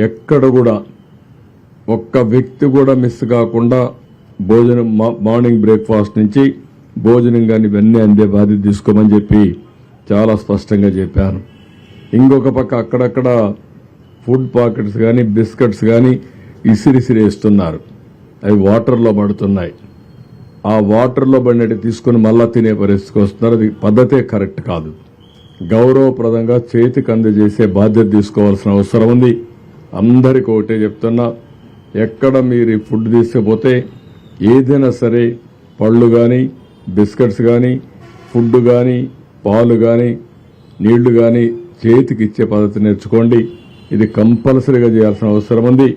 ఎక్కడ కూడా ఒక్క వ్యక్తి కూడా మిస్ కాకుండా భోజనం మా- మార్నింగ్ బ్రేక్ఫాస్ట్ నుంచి భోజనం కానీ ఇవన్నీ అందే బాధ్యత తీసుకోమని చెప్పి చాలా స్పష్టంగా చెప్పాను ఇంకొక పక్క అక్కడక్కడ ఫుడ్ పాకెట్స్ కానీ బిస్కెట్స్ కానీ ఇసిరిసిరి వేస్తున్నారు. అవి వాటర్లో పడుతున్నాయి. ఆ వాటర్లో పడినట్టు తీసుకుని మళ్ళా తినే పరిస్థితికి వస్తున్నారు. అది పద్ధతే కరెక్ట్ కాదు. గౌరవప్రదంగా చేతికి అందజేసే బాధ్యత తీసుకోవాల్సిన అవసరం ఉంది. అందరికి ఒకటే చెప్తున్నా ఎక్కడ మీరు ఈ ఫుడ్ తీసుకుపోతే ఏదైనా సరే పళ్ళు కానీ బిస్కెట్స్ కానీ ఫుడ్ కానీ పాలు కానీ నీళ్ళు కానీ చేతికి ఇచ్చే పద్ధతి నేర్చుకోండి. ఇది కంపల్సరీగా చేయాల్సిన అవసరం ఉంది.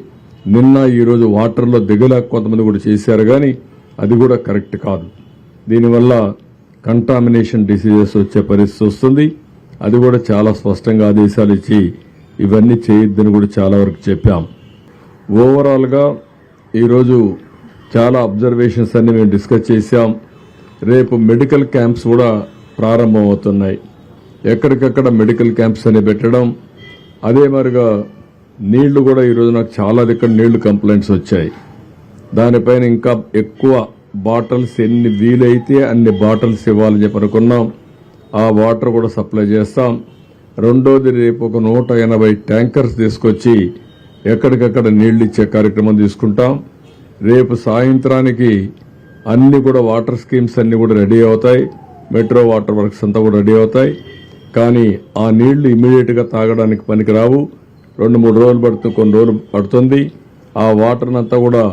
నిన్న ఈరోజు వాటర్లో దిగలేక కొంతమంది కూడా చేశారు కానీ అది కూడా కరెక్ట్ కాదు. దీనివల్ల కంటామినేషన్ డిసీజెస్ వచ్చే పరిస్థితి వస్తుంది. అది కూడా చాలా స్పష్టంగా ఆదేశాలు ఇచ్చి ఇవన్నీ చేయొద్దని కూడా చాలా వరకు చెప్పాం. ఓవరాల్గా ఈరోజు చాలా అబ్జర్వేషన్స్ అన్ని మేము డిస్కస్ చేశాం. రేపు మెడికల్ క్యాంప్స్ కూడా ప్రారంభమవుతున్నాయి. ఎక్కడికక్కడ మెడికల్ క్యాంప్స్ అని పెట్టడం అదే మరిగా నీళ్ళు కూడా ఈరోజు నాకు చాలా దగ్గర నీళ్ళు కంప్లైంట్స్ వచ్చాయి. దానిపైన ఇంకా ఎక్కువ బాటిల్స్ ఎన్ని వీలైతే అన్ని బాటిల్స్ ఇవ్వాలని చెప్పి అనుకున్నాం ఆ వాటర్ కూడా సప్లై చేస్తాం. రెండోది రేపు ఒక నూట ఎనభై ట్యాంకర్స్ తీసుకొచ్చి ఎక్కడికక్కడ నీళ్ళు ఇచ్చే కార్యక్రమం తీసుకుంటాం. రేపు సాయంత్రానికి అన్ని కూడా వాటర్ స్కీమ్స్ అన్ని కూడా రెడీ అవుతాయి. మెట్రో వాటర్ వర్క్స్ అంతా కూడా రెడీ అవుతాయి. కానీ ఆ నీళ్ళు ఇమీడియట్గా తాగడానికి పనికిరావు రెండు మూడు రోజులు పడుతుంది కొన్ని రోజులు పడుతుంది. ఆ వాటర్ని అంతా కూడా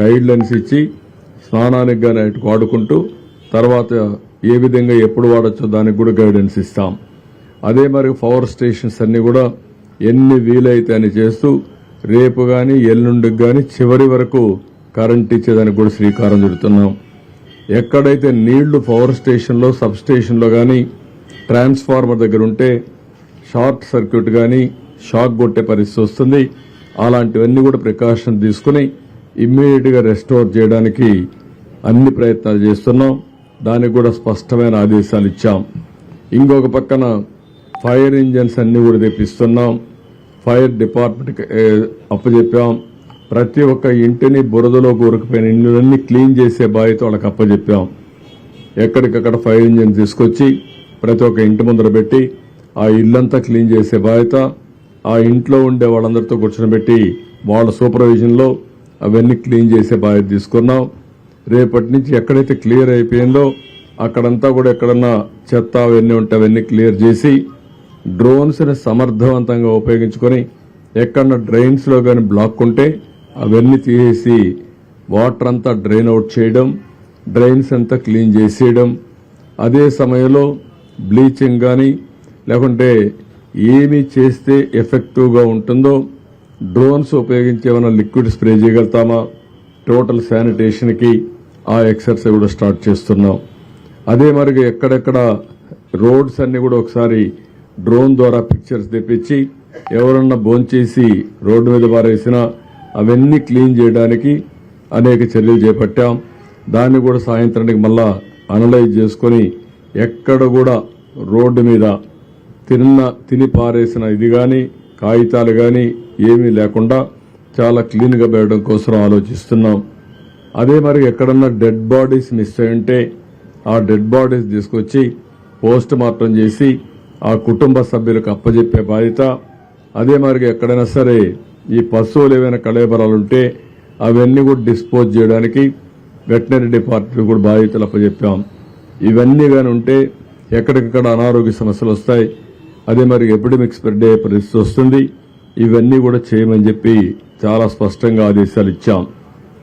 గైడ్ లైన్స్ ఇచ్చి స్నానానికి కానీ వాడుకుంటూ తర్వాత ఏ విధంగా ఎప్పుడు వాడచ్చో దానికి కూడా గైడెన్స్ ఇస్తాం. అదే మరి పవర్ స్టేషన్స్ అన్ని కూడా ఎన్ని వీలైతే అని చేస్తూ రేపు గాని ఎల్లుండికి గాని చివరి వరకు కరెంట్ ఇచ్చేదానికి కూడా శ్రీకారం చుడుతున్నాం. ఎక్కడైతే నీళ్ళు పవర్ స్టేషన్లో సబ్ స్టేషన్లో కానీ ట్రాన్స్ఫార్మర్ దగ్గర ఉంటే షార్ట్ సర్క్యూట్ కానీ షాక్ కొట్టే పరిస్థితి వస్తుంది. అలాంటివన్నీ కూడా ప్రికాషన్ తీసుకుని ఇమ్మీడియట్గా రెస్టోర్ చేయడానికి అన్ని ప్రయత్నాలు చేస్తున్నాం. దానికి కూడా స్పష్టమైన ఆదేశాలు ఇచ్చాం. ఇంకొక పక్కన ఫైర్ ఇంజన్స్ అన్ని కూడా తెప్పిస్తున్నాం. ఫైర్ డిపార్ట్మెంట్ అప్పచెప్పాం ప్రతి ఒక్క ఇంటిని బురదలో కూరుకుపోయిన ఇండ్లన్నీ క్లీన్ చేసే బాధ్యత వాళ్ళకి అప్పచెప్పాం ఎక్కడికక్కడ ఫైర్ ఇంజన్ తీసుకొచ్చి ప్రతి ఒక్క ఇంటి ముందర పెట్టి ఆ ఇల్లంతా క్లీన్ చేసే బాధ్యత ఆ ఇంట్లో ఉండే వాళ్ళందరితో కూర్చొని వాళ్ళ సూపర్విజన్లో అవన్నీ క్లీన్ చేసే బాధ్యత తీసుకున్నాం. రేపటి నుంచి ఎక్కడైతే క్లియర్ అయిపోయిందో అక్కడంతా కూడా ఎక్కడన్నా చెత్త అవన్నీ ఉంటే అవన్నీ క్లియర్ చేసి డ్రోన్స్ని సమర్థవంతంగా ఉపయోగించుకొని ఎక్కడన్నా డ్రైన్స్లో కానీ బ్లాక్ ఉంటే అవన్నీ తీసేసి వాటర్ అంతా డ్రైన్ అవుట్ చేయడం డ్రైన్స్ అంతా క్లీన్ చేసేయడం. అదే సమయంలో బ్లీచింగ్ కానీ లేకుంటే ఏమి చేస్తే ఎఫెక్టివ్గా ఉంటుందో డ్రోన్స్ ఉపయోగించి ఏమైనా లిక్విడ్ స్ప్రే చేయగలుగుతామా? టోటల్ శానిటేషన్కి ఆ ఎక్సర్సైజ్ కూడా స్టార్ట్ చేస్తున్నాం. అదే మరి ఎక్కడెక్కడ రోడ్స్ అన్నీ కూడా ఒకసారి డ్రోన్ ద్వారా పిక్చర్స్ తెప్పించి ఎవరన్నా భోంచేసి రోడ్డు మీద పారేసినా అవన్నీ క్లీన్ చేయడానికి అనేక చర్యలు చేపట్టాం. దాన్ని కూడా సాయంత్రానికి మళ్ళా అనలైజ్ చేసుకొని ఎక్కడ కూడా రోడ్డు మీద తిన్న తిని పారేసిన ఇది కానీ కాగితాలు కానీ ఏమీ లేకుండా చాలా క్లీన్గా పెట్టడం కోసం ఆలోచిస్తున్నాం. అదే మరి ఎక్కడన్నా డెడ్ బాడీస్ మిస్ అయి ఉంటే ఆ డెడ్ బాడీస్ తీసుకొచ్చి పోస్ట్ మార్టం చేసి ఆ కుటుంబ సభ్యులకు అప్పజెప్పే బాధ్యత. అదే మరి ఎక్కడైనా సరే ఈ పశువులు ఏవైనా కళేబరాలు ఉంటే అవన్నీ కూడా డిస్పోజ్ చేయడానికి వెటనరీ డిపార్ట్మెంట్ కూడా బాధ్యతలు అప్పచెప్పాం ఇవన్నీ కానీ ఉంటే ఎక్కడికక్కడ అనారోగ్య సమస్యలు వస్తాయి. అదే మరి ఎపిడమిక్ స్ప్రెడ్ అయ్యే పరిస్థితి వస్తుంది. ఇవన్నీ కూడా చేయమని చెప్పి చాలా స్పష్టంగా ఆదేశాలు ఇచ్చాం.